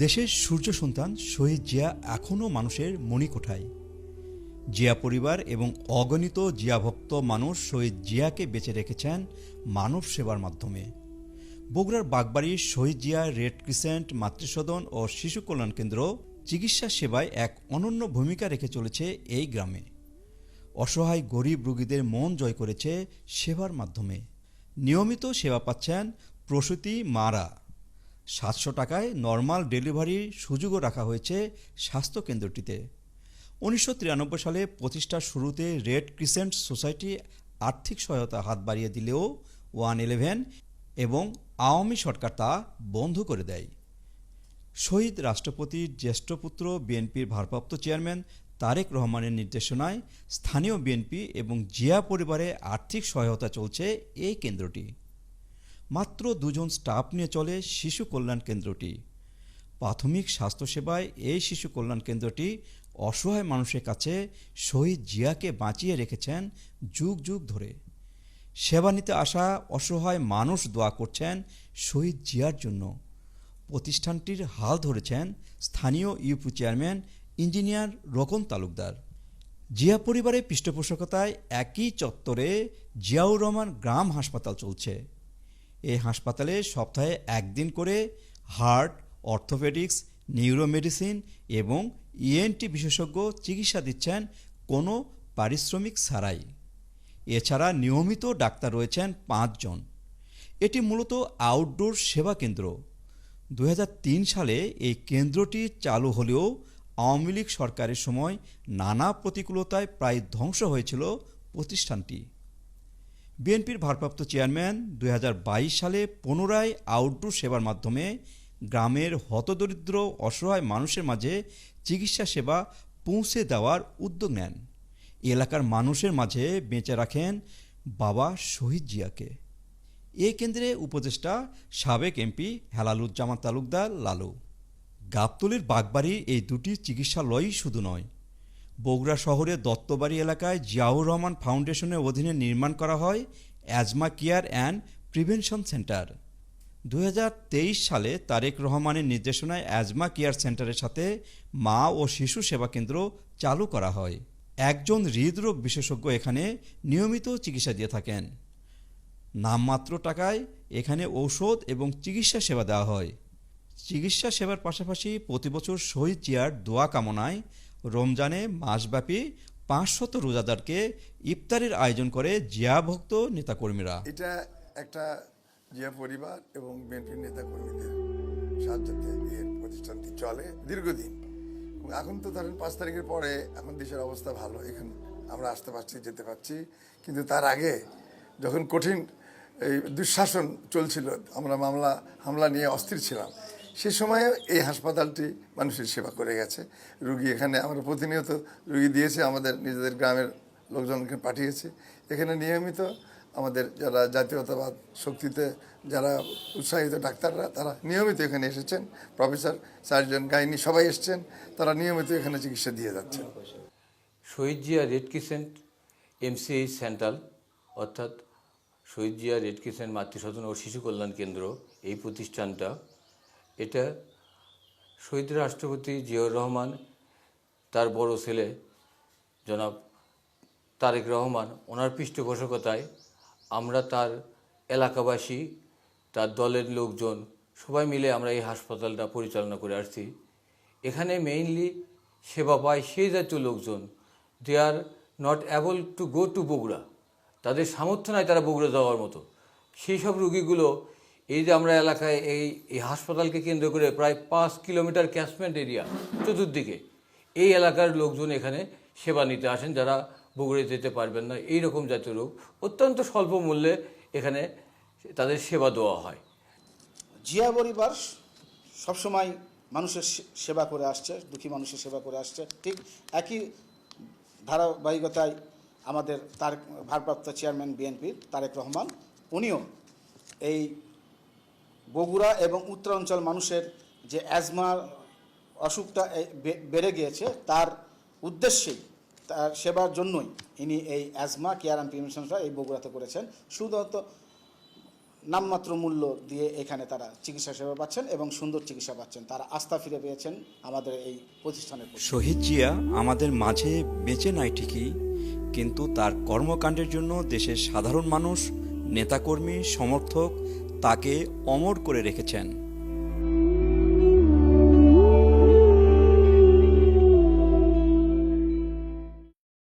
দেশের সূর্য সন্তান শহীদ জিয়া এখনও মানুষের মণিকোঠায় জিয়া পরিবার এবং অগণিত জিয়াভক্ত মানুষ শহীদ জিয়াকে বেঁচে রেখেছেন মানব সেবার মাধ্যমে। বগুড়ার বাগবাড়ির শহীদ জিয়া রেড ক্রিসেন্ট মাতৃসদন ও শিশু কল্যাণ কেন্দ্র চিকিৎসা সেবায় এক অনন্য ভূমিকা রেখে চলেছে এই গ্রামে। অসহায় গরিব রোগীদের মন জয় করেছে সেবার মাধ্যমে। নিয়মিত সেবা পাচ্ছেন প্রসূতি মারা। সাতশো টাকায় নর্মাল ডেলিভারির সুযোগও রাখা হয়েছে স্বাস্থ্য কেন্দ্রটিতে উনিশশো সালে প্রতিষ্ঠার শুরুতে রেড ক্রিসেন্ট সোসাইটি আর্থিক সহায়তা হাত বাড়িয়ে দিলেও ওয়ান ইলেভেন এবং আওয়ামী সরকার তা বন্ধ করে দেয়। শহীদ রাষ্ট্রপতির জ্যেষ্ঠ পুত্র বিএনপির ভারপ্রাপ্ত চেয়ারম্যান তারেক রহমানের নির্দেশনায় স্থানীয় বিএনপি এবং জিয়া পরিবারে আর্থিক সহায়তা চলছে এই কেন্দ্রটি। মাত্র দুজন স্টাফ নিয়ে চলে শিশু কল্যাণ কেন্দ্রটি। প্রাথমিক স্বাস্থ্যসেবায় এই শিশু কল্যাণ কেন্দ্রটি অসহায় মানুষের কাছে শহীদ জিয়াকে বাঁচিয়ে রেখেছেন যুগ যুগ ধরে। সেবা নিতে আসা অসহায় মানুষ দোয়া করছেন শহীদ জিয়ার জন্য। প্রতিষ্ঠানটির হাল ধরেছেন স্থানীয় UP chairman engineer Rokon Talukdar. Zia পরিবারের পৃষ্ঠপোষকতায় একই চত্বরে জিয়াউর রহমান গ্রাম হাসপাতাল চলছে। এই হাসপাতালে সপ্তাহে একদিন করে হার্ট, অর্থোপেডিক্স, নিউরোমেডিসিন এবং ইএনটি বিশেষজ্ঞ চিকিৎসা দিচ্ছেন কোনো পারিশ্রমিক ছাড়াই। এছাড়া নিয়মিত ডাক্তার রয়েছেন পাঁচজন। এটি মূলত আউটডোর সেবা কেন্দ্র। দু হাজার তিন সালে এই কেন্দ্রটি চালু হলেও আওয়ামী লীগ সরকারের সময় নানা প্রতিকূলতায় প্রায় ধ্বংস হয়েছিল প্রতিষ্ঠানটি। বিএনপির ভারপ্রাপ্ত চেয়ারম্যান দু হাজার বাইশ সালে পুনরায় আউটডোর সেবার মাধ্যমে গ্রামের হতদরিদ্র, অসহায় মানুষের মাঝে চিকিৎসা সেবা পৌঁছে দেওয়ার উদ্যোগ নেন। এলাকার মানুষের মাঝে বেঁচে রাখেন বাবা শহীদ জিয়াকে। এ কেন্দ্রে উপদেষ্টা সাবেক এমপি হেলালুজ্জামান তালুকদার লালু। গাবতলির বাগবাড়ির এই দুটি চিকিৎসালয়ই শুধু নয় বগুড়া শহরের দত্তবাড়ি এলাকায় জিয়াউর রহমান ফাউন্ডেশনের অধীনে নির্মাণ করা হয় asthma care and prevention centre. দু হাজার তেইশ সালে তারেক রহমানের নির্দেশনায় অ্যাজমা কেয়ার সেন্টারের সাথে মা ও শিশু সেবা কেন্দ্র চালু করা হয়। একজন হৃদরোগ বিশেষজ্ঞ এখানে নিয়মিত চিকিৎসা দিয়ে থাকেন। নামমাত্র টাকায় এখানে ঔষধ এবং চিকিৎসা সেবা দেওয়া হয়। চিকিৎসা সেবার পাশাপাশি প্রতি বছর শহীদ জিয়ার দোয়া কামনায় রমজানে মাসব্যাপী পাঁচশত রোজাদারকে ইফতারের আয়োজন করে জিয়া ভক্ত নেতাকর্মীরা। এটা একটা জিয়া পরিবার এবং বিএনপি নেতা কর্মীদের সাহায্যতে এই প্রতিষ্ঠানটি চলে দীর্ঘদিন। এখন তো ধরেন পাঁচ তারিখের পরে এখন দেশের অবস্থা ভালো, এখন আমরা আসতে পারছি, যেতে পারছি। কিন্তু তার আগে যখন কঠিন এই দুঃশাসন চলছিল, আমরা মামলা, হামলা নিয়ে অস্থির ছিলাম সে সময়ে এই হাসপাতালটি মানুষের সেবা করে গেছে। রুগী এখানে আমরা প্রতিনিয়ত রুগী দিয়েছে, আমাদের নিজেদের গ্রামের লোকজনকে পাঠিয়েছে। এখানে নিয়মিত আমাদের যারা জাতীয়তাবাদ শক্তিতে যারা উৎসাহিত ডাক্তাররা, তারা নিয়মিত এখানে এসেছেন। প্রফেসর, সার্জন, গাইনি সবাই এসছেন। তারা নিয়মিত এখানে চিকিৎসা দিয়ে যাচ্ছেন। Shaheed Zia red crescent MCH central, অর্থাৎ শহীদ জিয়া রেড ক্রিসেন্ট মাতৃসদন ও শিশু কল্যাণ কেন্দ্র, এই প্রতিষ্ঠানটা এটা শহীদ রাষ্ট্রপতি জিয়াউর রহমান, তার বড় ছেলে জনাব তারেক রহমান, ওনার পৃষ্ঠপোষকতায় আমরা তার এলাকাবাসী, তার দলের লোকজন সবাই মিলে আমরা এই হাসপাতালটা পরিচালনা করে আসছি। এখানে মেইনলি সেবা পায় সেই জাতীয় লোকজন। They are not able to go to Bogura তাদের সামর্থ্য নাই তারা বগুড়া যাওয়ার মতো। সেই সব রুগীগুলো এই যে আমরা এলাকায় এই এই হাসপাতালকে কেন্দ্র করে প্রায় পাঁচ কিলোমিটার ক্যাচমেন্ট এরিয়া চতুর্দিকে, এই এলাকার লোকজন এখানে সেবা নিতে আসেন যারা বগুড়ে যেতে পারবেন না। এই রকম জাতীয় রোগ অত্যন্ত স্বল্প মূল্যে এখানে তাদের সেবা দেওয়া হয়। জিয়া পরিবার সবসময় মানুষের সেবা করে আসছে, দুঃখী মানুষের সেবা করে আসছে। ঠিক একই ধারাবাহিকতায় আমাদের তার, ভারপ্রাপ্ত চেয়ারম্যান বিএনপির তারেক রহমান, উনিও এই বগুড়া এবং উত্তরাঞ্চল মানুষের যে অ্যাজমার অসুখটা বেড়ে গিয়েছে, তার উদ্দেশ্যেই, তার সেবার জন্যই ইনি এই অ্যাজমা কেয়ার অ্যান্ড প্রিভেনশনটা এই বগুড়াতে করেছেন শুধুমাত্র নামমাত্র মূল্য দিয়ে এখানে তারা চিকিৎসা সেবা পাচ্ছেন এবং সুন্দর চিকিৎসা পাচ্ছেন তারা আস্থা ফিরে পেয়েছেন আমাদের এই প্রতিষ্ঠানের প্রতি। শহীদ জিয়া আমাদের মাঝে বেঁচে নাই ঠিকই, কিন্তু তার কর্মকাণ্ডের জন্য দেশের সাধারণ মানুষ, নেতাকর্মী, সমর্থক তাকে অমর করে রেখেছেন।